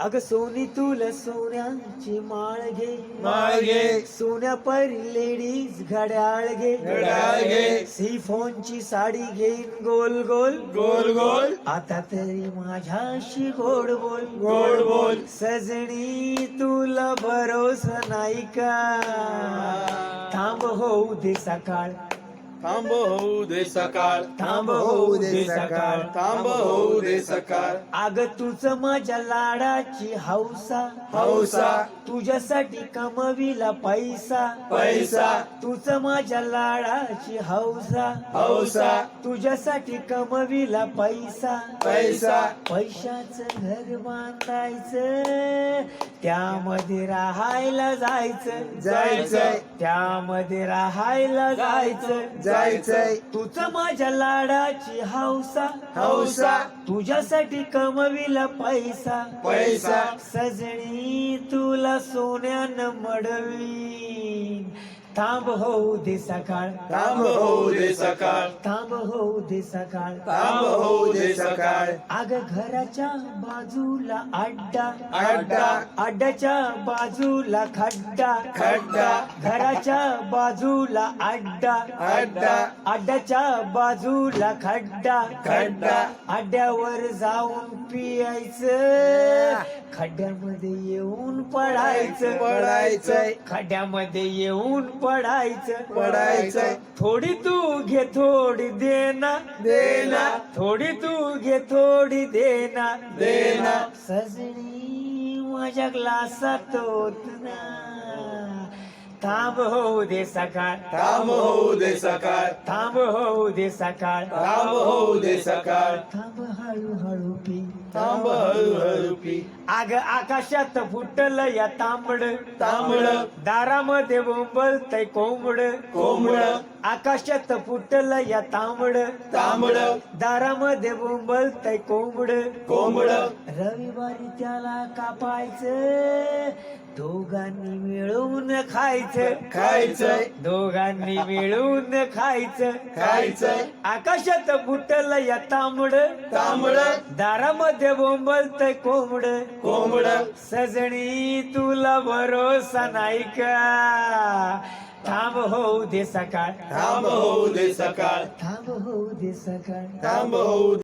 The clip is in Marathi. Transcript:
अग सोनी तुला सोन्याची माळ घे. माळ घे. सोन्या परी लेडीज घड्याळ घे. घड्याळ घे. सी फोनची साडी घेईन गोल गोल. गोल गोल. आता तरी माझ्याशी गोड बोल. गोड बोल. सजणी तुला भरोसा नाही का? थांब होऊ दे सकाळ. थांब होऊ दे सकाळ थांब होऊ दे सकाळ थांब होऊ दे सकाळ अग तुझ माझ्या लाडाची हौसा हौसा. तुझ्यासाठी कमविला पैसा पैसा. तुझ माझ्या लाडाची हौसा हौसा. तुझ्यासाठी कमविला पैसा पैसा. पैशाचं घर बांधायचं त्यामध्ये राहायला जायचं जायचंय. त्यामध्ये राहायला जायचं जायचंय. तुझं माझ्या लाडाची हौसा हौसा. तुझ्यासाठी कमविला पैसा पैसा. सजणी तुला सोन्यानं मडवी थांब होऊ दे सकाळ थांब होऊ दे सकाळ थांब होऊ दे सकाळ थांब होऊ दे सकाळ अग घराच्या बाजूला अड्डा अड्डा. अड्ड्याच्या बाजूला खड्डा खड्डा. घराच्या बाजूला अड्डा अड्डा. अड्ड्याच्या बाजूला खड्डा खड्डा. अड्ड्यावर जाऊन पियायचं खड्ड्यामध्ये येऊन पडायचं पडायचंय. खड्ड्यामध्ये येऊन पडायचं. पडायचंय. थोडी तू घे थोडी देना देना. थोडी तू घे थोडी देना देना. सजणी माझ्या ग्लासात थांब होऊ दे सकाळ. थांब होऊ दे सकाळ. थांब होऊ दे सकाळ. थांब होऊ दे सकाळ. थांब हळूहळू पी. थांब हळूहळू पी. आग आकाशात फुटलं या तांबड तांबड. दारामध्ये बोंबलतय कोंबड कोंबड. आकाशात फुटलं या तांबड तांबड. दारामध्ये बोंबलतय कोंबड कोंबड. रविवारी त्याला कापायचं दोघांनी मिळून खायचं खायचंय. दोघांनी मिळून खायचं खायचंय. आकाशात फुटलं या तांबड तांबड. दारामध्ये बोंबलतय कोंबड कोंबड. सजणी तुला भरोसा नाही का? थांब होऊ दे सकाळ. थांब होऊ दे सकाळ. थांब होऊ दे सकाळ. थांब होऊ